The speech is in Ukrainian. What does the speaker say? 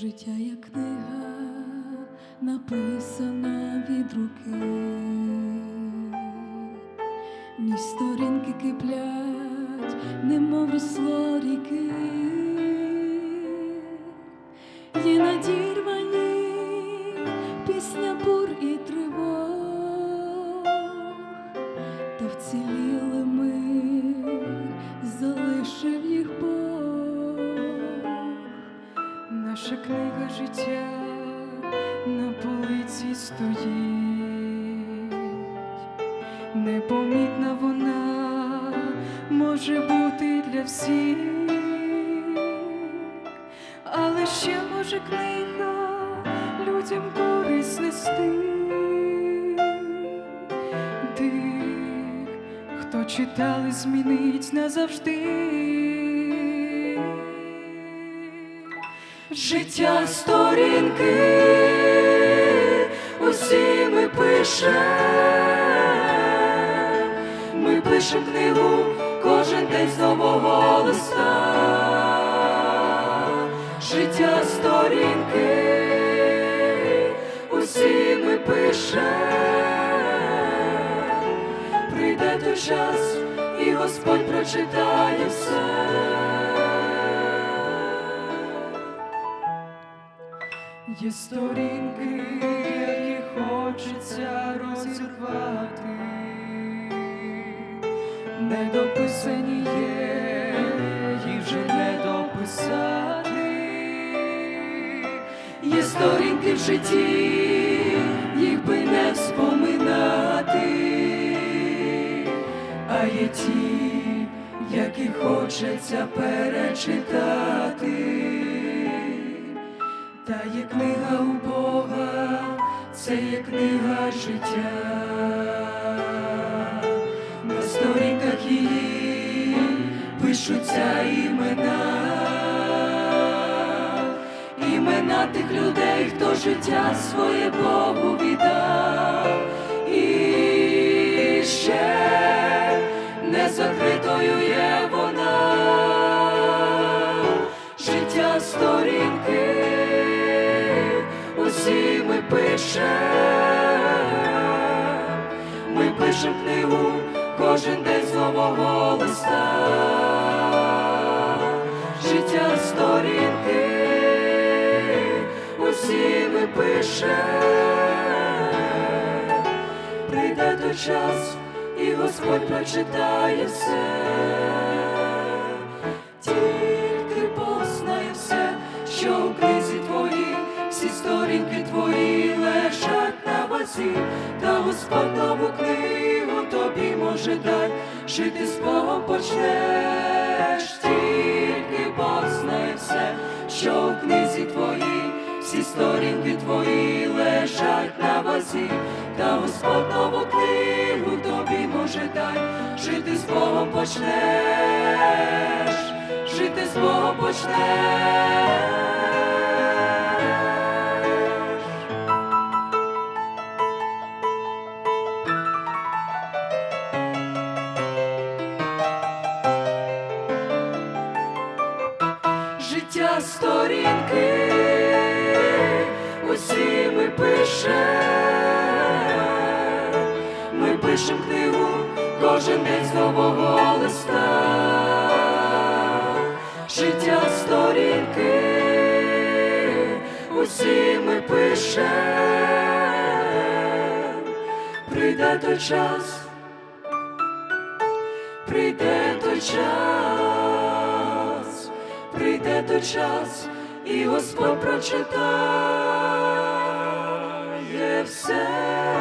Життя як книга, написана від руки, в ній сторінки киплять, немов русло ріки, є надірвані пісня бур і тривог, та вціліли Наша книга життя на полиці стоїть, непомітна вона може бути для всіх, але ще може книга людям користь нести. Тих, хто читали, змінить назавжди. Життя сторінки, усі ми пишем, ми пишем книгу кожен день з нового листа. Життя сторінки, усі ми пишем, прийде той час, і Господь прочитає все. Є сторінки, які хочеться розірвати, недописані є, їх вже не дописати. Є сторінки в житті, їх би не вспоминати, а є ті, які хочеться перечитати. Та є книга у Бога, це є книга життя. На сторінках її пишуться імена, імена тих людей, хто життя своє Богу віддав. І ще не закритою є книгу кожен день з нового листа, життя сторінки, усі ми пишем, прийде той час, і Господь прочитає все. Тільки познає все, що у книзі твоїй, всі сторінки твої вазі, та Господь нову книгу тобі може дать, жити з Богом почнеш, тільки познає все, що у книзі твоїй, всі сторінки твої лежать на вазі, та Господь нову книгу тобі може дай, жити з Богом почнеш, жити з Богом почнеш. Сторінки, усі ми пишем, ми пишем книгу кожен день з нового листа. Життя сторінки, усі ми пишем, прийде той час, прийде той час, прийде час, і Господь прочитає все.